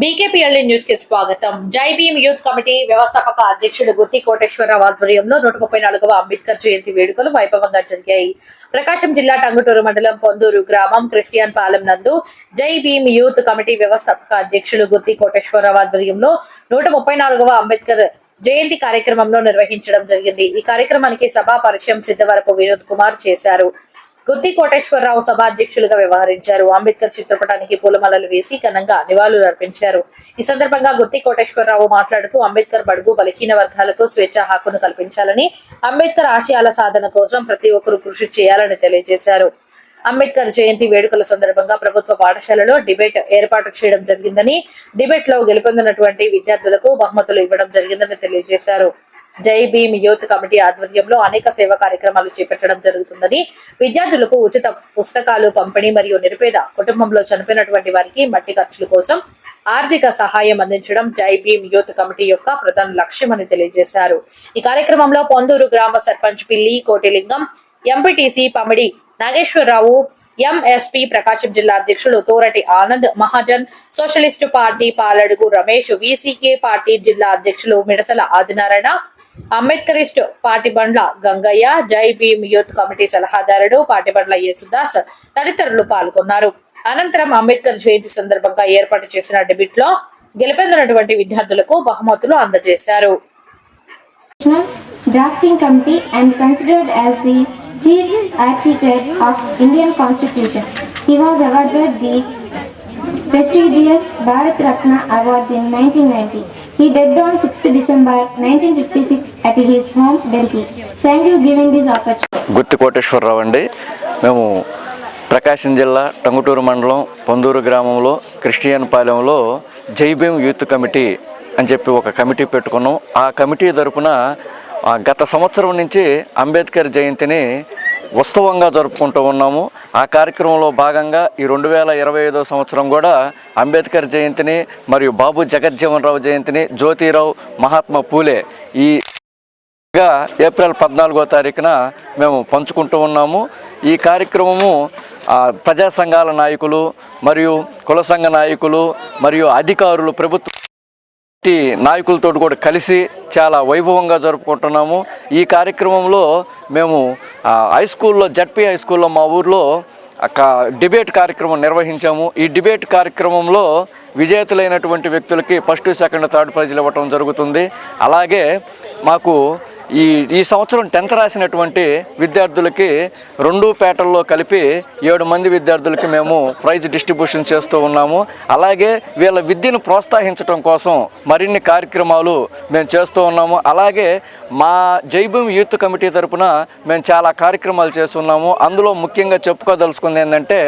బీకేపీఎల్ఈ న్యూస్కి స్వాగతం. జై భీమ్ యూత్ కమిటీ వ్యవస్థాపక అధ్యక్షుడు గుత్తి కోటేశ్వరరావు ఆధ్వర్యంలో నూట ముప్పై నాలుగవ అంబేద్కర్ జయంతి వేడుకలు వైభవంగా జరిగాయి. ప్రకాశం జిల్లా టంగుటూరు మండలం పొందూరు గ్రామం క్రిస్టియన్ పాలెం నందు జై భీమ్ యూత్ కమిటీ వ్యవస్థాపక అధ్యక్షుడు గుత్తి కోటేశ్వరరావు ఆధ్వర్యంలో నూట ముప్పై నాలుగవ అంబేద్కర్ జయంతి కార్యక్రమంలో నిర్వహించడం జరిగింది. ఈ కార్యక్రమానికి సభా పరిచయం సిద్ధవరపు వినోద్ కుమార్ చేశారు. గుత్తి కోటేశ్వరరావు సభాధ్యక్షులుగా వ్యవహరించారు. అంబేద్కర్ చిత్రపటానికి పూలమాలలు వేసి ఘనంగా నివాళులు అర్పించారు. ఈ సందర్భంగా గుత్తి కోటేశ్వరరావు మాట్లాడుతూ అంబేద్కర్ బడుగు బలహీన వర్గాలకు స్వేచ్ఛ హక్కును కల్పించాలని అంబేద్కర్ ఆశయాల సాధన కోసం ప్రతి ఒక్కరూ కృషి చేయాలని తెలియజేశారు. అంబేద్కర్ జయంతి వేడుకల సందర్భంగా ప్రభుత్వ పాఠశాలలో డిబేట్ ఏర్పాటు చేయడం జరిగిందని డిబేట్లో గెలుపొందినటువంటి విద్యార్థులకు బహుమతులు ఇవ్వడం జరిగిందని తెలియజేశారు. జై భీమ్ యూత్ కమిటీ ఆధ్వర్యంలో అనేక సేవా కార్యక్రమాలు చేపట్టడం జరుగుతుందని విద్యార్థులకు ఉచిత పుస్తకాలు పంపిణీ మరియు నిరుపేద కుటుంబంలో చనిపోయినటువంటి వారికి మట్టి ఖర్చుల కోసం ఆర్థిక సహాయం అందించడం జై భీమ్ యూత్ కమిటీ యొక్క ప్రధాన లక్ష్యమని తెలియజేశారు. ఈ కార్యక్రమంలో పొందూరు గ్రామ సర్పంచ్ పిల్లి కోటిలింగం ఎంపీటీసీ పమిడి నాగేశ్వరరావు ఎంఎస్పి ప్రకాశం జిల్లా అధ్యక్షులు Torati Anand Mahajan socialist party Paladugu Ramesh VCK party జిల్లా అధ్యక్షులు Midasala Adinarayana Ambedkarist party Bandla Gangaiah Jai Bhim youth committee సలహాదారుడు party Bandla Yesudas తదితరులు పాల్గొన్నారు అనంతరం అంబేద్కర్ జయంతి సందర్భంగా ఏర్పాటు చేసిన డెబిట్లో గెలుపొందినటువంటి విద్యార్థులకు బహుమతులు అందజేశారు National Drafting Committee and considered as the chief architect of Indian Constitution. He was awarded the prestigious Bharat Ratna Award in 1990. He died on 6th December 1956 at his home, Delhi. Thank you giving this opportunity. గుత్తి కోటేశ్వరరావు అండి మేము ప్రకాశం జిల్లా టంగుటూరు మండలం పొందూరు గ్రామంలో Christian పాలెంలో Jai Bhim youth committee అని చెప్పి ఒక committee పెట్టుకున్నాం ఆ కమిటీ తరపున గత సంవత్సరం నుంచి అంబేద్కర్ జయంతిని ఉత్సవంగా జరుపుకుంటూ ఉన్నాము. ఆ కార్యక్రమంలో భాగంగా ఈ రెండు వేల ఇరవై ఐదో సంవత్సరం కూడా అంబేద్కర్ జయంతిని మరియు బాబు జగజ్జీవన్ రావు జయంతిని జ్యోతిరావు మహాత్మా పూలే ఈ గా ఏప్రిల్ పద్నాలుగో తారీఖున మేము పంచుకుంటూ ఉన్నాము. ఈ కార్యక్రమము ప్రజా సంఘాల నాయకులు మరియు కుల సంఘ నాయకులు మరియు అధికారులు ప్రభుత్వ నాయకులతో కూడా కలిసి చాలా వైభవంగా జరుపుకుంటున్నాము. ఈ కార్యక్రమంలో మేము హై స్కూల్లో జడ్పీ హై స్కూల్లో మా ఊర్లో ఒక డిబేట్ కార్యక్రమం నిర్వహించాము. ఈ డిబేట్ కార్యక్రమంలో విజేతలైనటువంటి వ్యక్తులకి ఫస్ట్ సెకండ్ థర్డ్ ప్రైజ్లు ఇవ్వటం జరుగుతుంది. అలాగే మాకు ఈ ఈ సంవత్సరం టెన్త్ రాసినటువంటి విద్యార్థులకి రెండు పేటల్లో కలిపి ఏడు మంది విద్యార్థులకి మేము ప్రైజ్ డిస్ట్రిబ్యూషన్ చేస్తూ ఉన్నాము. అలాగే వీళ్ళ విద్యను ప్రోత్సహించడం కోసం మరిన్ని కార్యక్రమాలు మేము చేస్తూ ఉన్నాము. అలాగే మా జైభూమి యూత్ కమిటీ తరపున మేము చాలా కార్యక్రమాలు చేస్తున్నాము అందులో ముఖ్యంగా చెప్పుకోదలుచుకుంది ఏంటంటే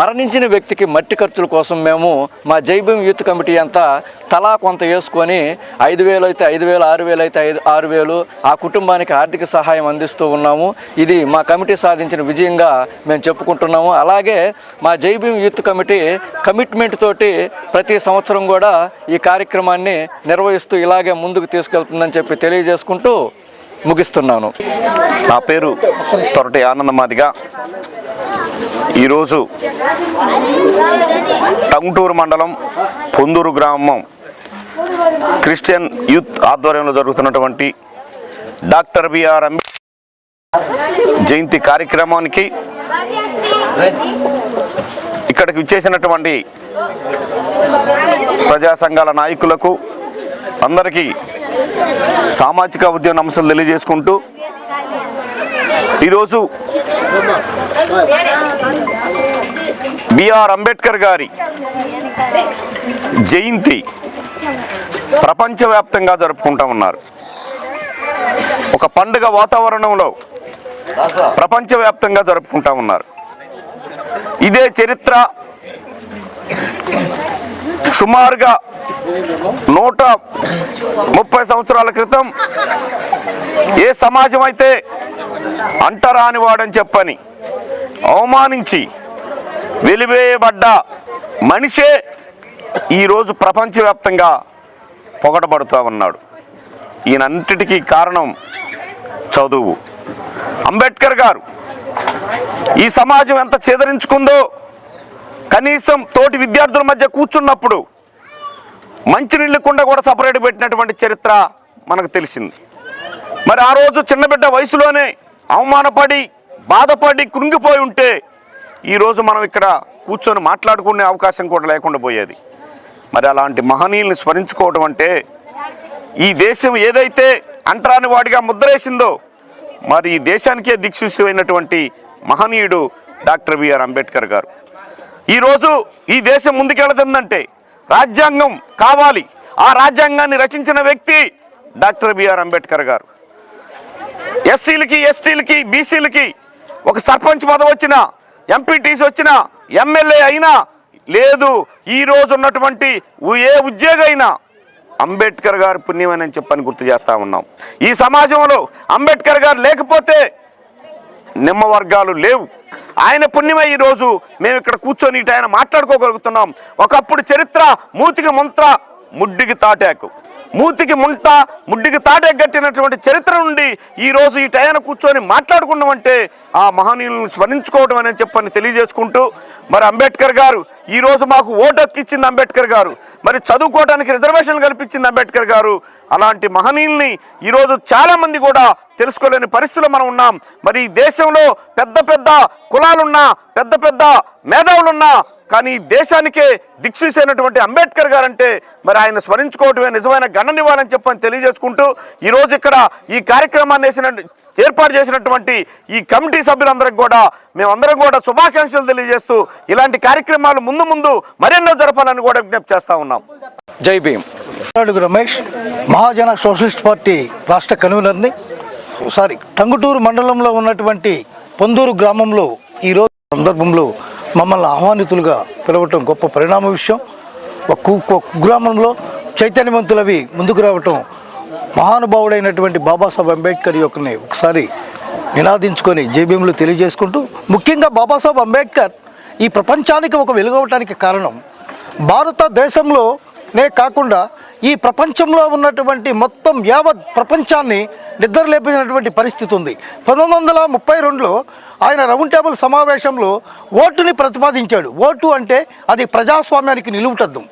మరణించిన వ్యక్తికి మట్టి ఖర్చుల కోసం మేము మా జైభూమి యూత్ కమిటీ అంతా తలా కొంత వేసుకొని ఐదు వేలు అయితే ఐదు వేలు ఆరు వేలు అయితే ఐదు ఆరు వేలు ఆ కుటుంబానికి ఆర్థిక సహాయం అందిస్తూ ఉన్నాము. ఇది మా కమిటీ సాధించిన విజయంగా మేము చెప్పుకుంటున్నాము. అలాగే మా జైభీం యూత్ కమిటీ కమిట్మెంట్ తోటి ప్రతి సంవత్సరం కూడా ఈ కార్యక్రమాన్ని నిర్వహిస్తూ ఇలాగే ముందుకు తీసుకెళ్తుందని చెప్పి తెలియజేసుకుంటూ ముగిస్తున్నాను. నా పేరు తొరటి ఆనందమాదిగా. ఈరోజు టంగుటూరు మండలం పొందూరు గ్రామం క్రిస్టియన్ యూత్ ఆధ్వర్యంలో జరుగుతున్నటువంటి డాక్టర్ బిఆర్ అంబేద్కర్ జయంతి కార్యక్రమానికి ఇక్కడికి విచ్చేసినటువంటి ప్రజా సంఘాల నాయకులకు అందరికీ సామాజిక ఉద్యమ అంశాలు తెలియజేసుకుంటూ ఈరోజు బిఆర్ అంబేద్కర్ గారి జయంతి ప్రపంచవ్యాప్తంగా జరుపుకుంటా ఉన్నారు. ఒక పండుగ వాతావరణంలో ప్రపంచవ్యాప్తంగా జరుపుకుంటా ఉన్నారు. ఇదే చరిత్ర సుమారుగా నూట ముప్పై సంవత్సరాల క్రితం ఏ సమాజం అయితే అంటరాని వాడని చెప్పని అవమానించి వెలివేయబడ్డ మనిషే ఈరోజు ప్రపంచవ్యాప్తంగా పొగడబడుతూ ఉన్నాడు. ఈయనంతటికీ కారణం చదువు. అంబేద్కర్ గారు ఈ సమాజం ఎంత చేదరించుకుందో కనీసం తోటి విద్యార్థుల మధ్య కూర్చున్నప్పుడు మంచినీళ్ళు కుండా కూడా సపరేట్ పెట్టినటువంటి చరిత్ర మనకు తెలిసింది. మరి ఆ రోజు చిన్నబిడ్డ వయసులోనే అవమానపడి బాధపడి కృంగిపోయి ఉంటే ఈరోజు మనం ఇక్కడ కూర్చొని మాట్లాడుకునే అవకాశం కూడా లేకుండా పోయేది. మరి అలాంటి మహనీయుల్ని స్మరించుకోవడం అంటే ఈ దేశం ఏదైతే అంటరాని వాడిగా ముద్రేసిందో మరి ఈ దేశానికే దిక్సూసి మహనీయుడు డాక్టర్ బిఆర్ అంబేద్కర్ గారు. ఈరోజు ఈ దేశం ముందుకెళ్తుందంటే రాజ్యాంగం కావాలి. ఆ రాజ్యాంగాన్ని రచించిన వ్యక్తి డాక్టర్ బిఆర్ అంబేద్కర్ గారు. ఎస్సీలకి ఎస్టీలకి బీసీలకి ఒక సర్పంచ్ పదవి వచ్చినా ఎంపీటీసీ వచ్చినా ఎమ్మెల్యే అయినా లేదు ఈ ఉన్నటువంటి ఏ ఉద్యోగైనా అయినా అంబేద్కర్ గారు పుణ్యమని చెప్పని గుర్తు చేస్తా ఉన్నాం. ఈ సమాజంలో అంబేద్కర్ గారు లేకపోతే నిమ్మ వర్గాలు లేవు. ఆయన పుణ్యమై ఈరోజు మేము ఇక్కడ కూర్చొని ఇటు ఆయన మాట్లాడుకోగలుగుతున్నాం. ఒకప్పుడు చరిత్ర మూతికి మంత్ర ముడ్డికి తాటాకు. మూతికి ముంట ముడ్డికి తాటెగ్గట్టినటువంటి కట్టినటువంటి చరిత్ర నుండి ఈరోజు ఈ టయాన కూర్చొని మాట్లాడుకున్నామంటే ఆ మహనీయులను స్మరించుకోవడం అని చెప్పని తెలియజేసుకుంటూ మరి అంబేద్కర్ గారు ఈరోజు మాకు ఓటు ఇచ్చింది అంబేద్కర్ గారు మరి చదువుకోవడానికి రిజర్వేషన్ కల్పించింది అంబేద్కర్ గారు అలాంటి మహనీయుల్ని ఈరోజు చాలామంది కూడా తెలుసుకోలేని పరిస్థితిలో మనం ఉన్నాం. మరి ఈ దేశంలో పెద్ద పెద్ద కులాలున్నా పెద్ద పెద్ద మేధావులున్నా కానీ ఈ దేశానికే దిక్సూసైనటువంటి అంబేద్కర్ గారు అంటే మరి ఆయన స్మరించుకోవటమే నిజమైన గణనివ్వాలని చెప్పని తెలియజేసుకుంటూ ఈరోజు ఇక్కడ ఈ కార్యక్రమాన్ని వేసిన ఏర్పాటు చేసినటువంటి ఈ కమిటీ సభ్యులందరికీ కూడా మేమందరం కూడా శుభాకాంక్షలు తెలియజేస్తూ ఇలాంటి కార్యక్రమాలు ముందు ముందు మరెన్నో జరపాలని కూడా విజ్ఞప్తి చేస్తా ఉన్నాం. జై భీమ్. రమేష్ మహాజన సోషలిస్ట్ పార్టీ రాష్ట్ర కన్వీనర్ని. సారీ. టంగుటూరు మండలంలో ఉన్నటువంటి పొందూరు గ్రామంలో ఈరోజు సందర్భంలో మమ్మల్ని ఆహ్వానితులుగా పిలవటం గొప్ప పరిణామ విషయం. ఒక కుగ్రామంలో గ్రామంలో చైతన్యవంతులవి ముందుకు రావటం మహానుభావుడైనటువంటి బాబాసాహెబ్ అంబేద్కర్ యొక్కని ఒకసారి నినాదించుకొని జేబీఎంలు తెలియజేసుకుంటూ ముఖ్యంగా బాబాసాహెబ్ అంబేద్కర్ ఈ ప్రపంచానికి ఒక వెలుగవటానికి కారణం. భారతదేశంలోనే కాకుండా ఈ ప్రపంచంలో ఉన్నటువంటి మొత్తం యావత్ ప్రపంచాన్ని నిద్రలేపినటువంటి పరిస్థితి ఉంది. పంతొమ్మిది వందల ముప్పై రెండులో ఆయన రౌండ్ టేబుల్ సమావేశంలో ఓటుని ప్రతిపాదించాడు. ఓటు అంటే అది ప్రజాస్వామ్యానికి నిలువుటద్దు.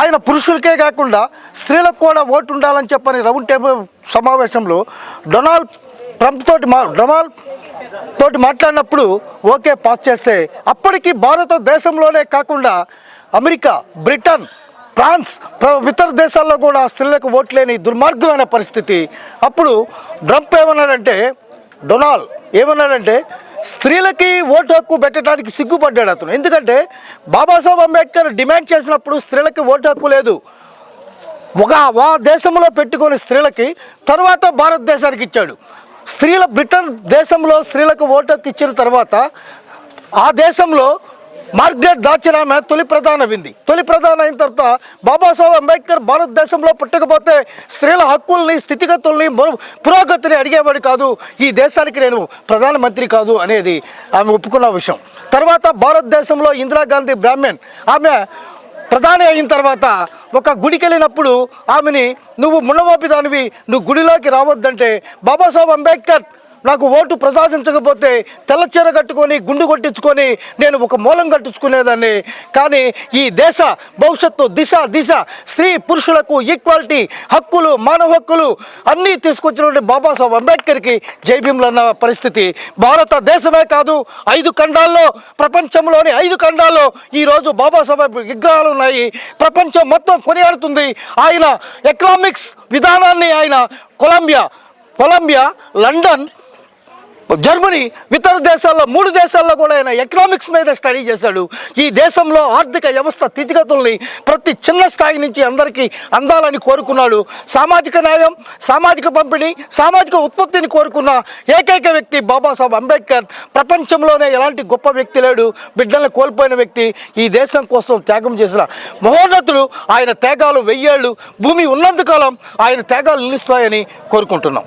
ఆయన పురుషులకే కాకుండా స్త్రీలకు కూడా ఓటు ఉండాలని చెప్పని రౌండ్ టేబుల్ సమావేశంలో డొనాల్డ్ ట్రంప్ తోటి మా డొనాల్డ్ తోటి మాట్లాడినప్పుడు ఓకే పాస్ చేస్తే అప్పటికి భారతదేశంలోనే కాకుండా అమెరికా బ్రిటన్ ఫ్రాన్స్ ఇతర దేశాల్లో కూడా స్త్రీలకు ఓట్లేని దుర్మార్గమైన పరిస్థితి. అప్పుడు ట్రంప్ ఏమన్నాడంటే డొనాల్డ్ ఏమన్నాడంటే స్త్రీలకి ఓటు హక్కు పెట్టడానికి సిగ్గుపడ్డాడు అతను. ఎందుకంటే బాబాసాహెబ్ అంబేద్కర్ డిమాండ్ చేసినప్పుడు స్త్రీలకి ఓటు హక్కు లేదు. ఒక ఆ దేశంలో పెట్టుకొని స్త్రీలకి తర్వాత భారతదేశానికి ఇచ్చాడు. స్త్రీల బ్రిటన్ దేశంలో స్త్రీలకు ఓటు హక్కు ఇచ్చిన తర్వాత ఆ దేశంలో మార్గరెట్ దాచిన ఆమె తొలి ప్రధాన వింది. తొలి ప్రధాన అయిన తర్వాత బాబాసాహెబ్ అంబేద్కర్ భారతదేశంలో పుట్టకపోతే స్త్రీల హక్కుల్ని స్థితిగతుల్ని పురోగతిని అడిగేవాడు కాదు. ఈ దేశానికి నేను ప్రధానమంత్రి కాదు అనేది ఆమె ఒప్పుకున్న విషయం. తర్వాత భారతదేశంలో ఇందిరాగాంధీ బ్రాహ్మణ్ ఆమె ప్రధాని అయిన తర్వాత ఒక గుడికి వెళ్ళినప్పుడు ఆమెని నువ్వు మున్నమోపిదానివి నువ్వు గుడిలోకి రావద్దంటే బాబాసాహెబ్ అంబేద్కర్ నాకు ఓటు ప్రసాదించకపోతే తెల్లచీర కట్టుకొని గుండు కొట్టించుకొని నేను ఒక మూలం కట్టించుకునేదాన్ని. కానీ ఈ దేశ భవిష్యత్తు దిశ దిశ స్త్రీ పురుషులకు ఈక్వాలిటీ హక్కులు మానవ హక్కులు అన్నీ తీసుకొచ్చినటువంటి బాబాసాహెబ్ అంబేద్కర్కి జైభీములన్న పరిస్థితి. భారతదేశమే కాదు ఐదు ఖండాల్లో ప్రపంచంలోని ఐదు ఖండాల్లో ఈరోజు బాబాసాహెబ్ విగ్రహాలు ఉన్నాయి. ప్రపంచం మొత్తం కొనియాడుతుంది. ఆయన ఎకనామిక్స్ విధానాన్ని ఆయన కొలంబియా కొలంబియా లండన్ జర్మనీ ఇతర దేశాల్లో మూడు దేశాల్లో కూడా ఆయన ఎకనామిక్స్ మీద స్టడీ చేశాడు. ఈ దేశంలో ఆర్థిక వ్యవస్థ స్థితిగతుల్ని ప్రతి చిన్న స్థాయి నుంచి అందరికీ అందాలని కోరుకున్నాడు. సామాజిక న్యాయం సామాజిక పంపిణీ సామాజిక ఉత్పత్తిని కోరుకున్న ఏకైక వ్యక్తి బాబాసాహెబ్ అంబేద్కర్. ప్రపంచంలోనే ఎలాంటి గొప్ప వ్యక్తి లేడు బిడ్డలను కోల్పోయిన వ్యక్తి ఈ దేశం కోసం త్యాగం చేసిన మహోన్నతులు ఆయన త్యాగాలు వెయ్యేళ్ళు భూమి ఉన్నంతకాలం ఆయన త్యాగాలు నిలుస్తాయని కోరుకుంటున్నాం.